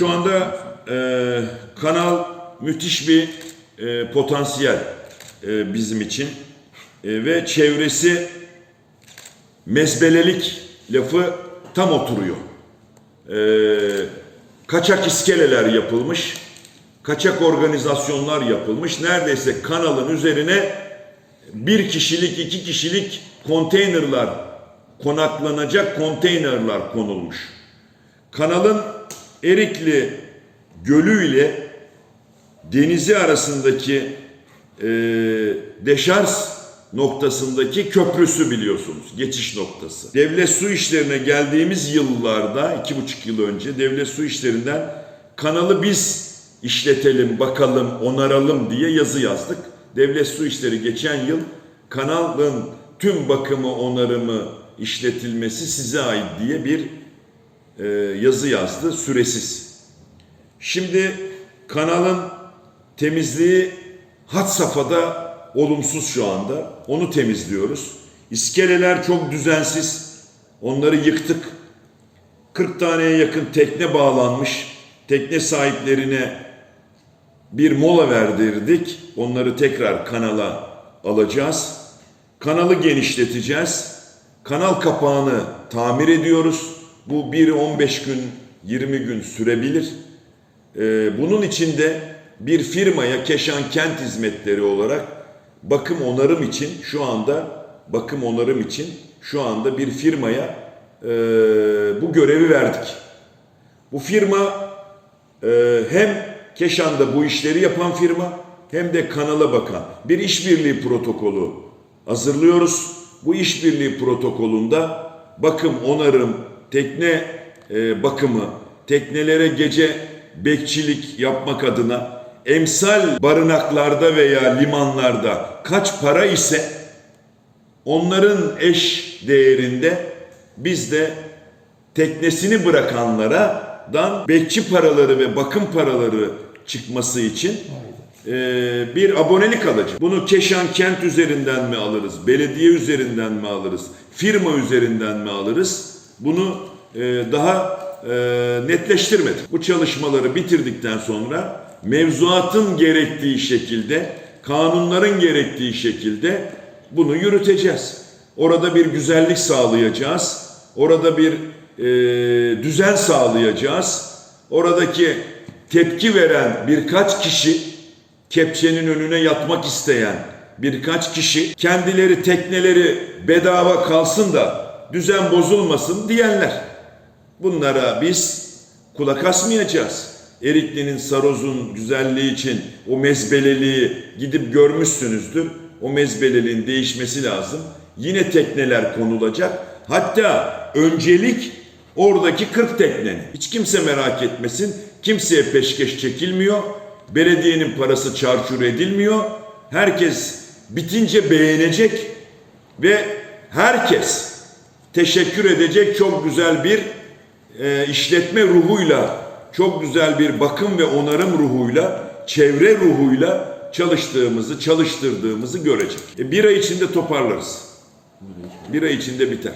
Şu anda e, kanal müthiş bir e, potansiyel e, bizim için E, ve çevresi mezbelelik lafı tam oturuyor. E, kaçak iskeleler yapılmış, kaçak organizasyonlar yapılmış. Neredeyse kanalın üzerine bir kişilik, iki kişilik konteynerlar, konaklanacak konteynerlar konulmuş. Kanalın Erikli Gölü ile denizi arasındaki e, deşarj noktasındaki köprüsü biliyorsunuz. Geçiş noktası. Devlet su işlerine geldiğimiz yıllarda, iki buçuk yıl önce devlet su işlerinden kanalı biz işletelim, bakalım, onaralım diye yazı yazdık. Devlet su işleri geçen yıl kanalın tüm bakımı, onarımı, işletilmesi size ait diye bir e, yazı yazdı süresiz. Şimdi kanalın temizliği hat safhada olumsuz şu anda. Onu temizliyoruz. İskeleler çok düzensiz. Onları yıktık. 40 taneye yakın tekne bağlanmış. Tekne sahiplerine bir mola verdirdik. Onları tekrar kanala alacağız. Kanalı genişleteceğiz. Kanal kapağını tamir ediyoruz. Bu bir 15 gün, 20 gün sürebilir. Ee, bunun için de bir firmaya Keşan Kent Hizmetleri olarak bakım onarım için şu anda bakım onarım için şu anda bir firmaya e, bu görevi verdik. Bu firma e, hem Keşan'da bu işleri yapan firma hem de kanala bakan bir işbirliği protokolü hazırlıyoruz. Bu işbirliği protokolünde bakım, onarım, tekne e, bakımı, teknelere gece bekçilik yapmak adına emsal barınaklarda veya limanlarda kaç para ise onların eş değerinde biz de teknesini bırakanlara bekçi paraları ve bakım paraları çıkması için e, bir abonelik alacak. Bunu Keşan Kent üzerinden mi alırız, belediye üzerinden mi alırız, firma üzerinden mi alırız? Bunu e, daha e, netleştirmedik. Bu çalışmaları bitirdikten sonra mevzuatın gerektiği şekilde, kanunların gerektiği şekilde bunu yürüteceğiz. Orada bir güzellik sağlayacağız. Orada bir e, düzen sağlayacağız. Oradaki tepki veren birkaç kişi, kepçenin önüne yatmak isteyen birkaç kişi, kendileri tekneleri bedava kalsın da düzen bozulmasın diyenler. Bunlara biz kulak asmayacağız. Erikli'nin Saroz'un güzelliği için o mezbeleliği gidip görmüşsünüzdür. O mezbeleliğin değişmesi lazım. Yine tekneler konulacak. Hatta öncelik oradaki 40 teknenin. Hiç kimse merak etmesin. Kimseye peşkeş çekilmiyor. Belediyenin parası çarçur edilmiyor. Herkes bitince beğenecek ve herkes teşekkür edecek çok güzel bir e, işletme ruhuyla, çok güzel bir bakım ve onarım ruhuyla, çevre ruhuyla çalıştığımızı, çalıştırdığımızı görecek. E, bir ay içinde toparlarız. Bir ay içinde biter.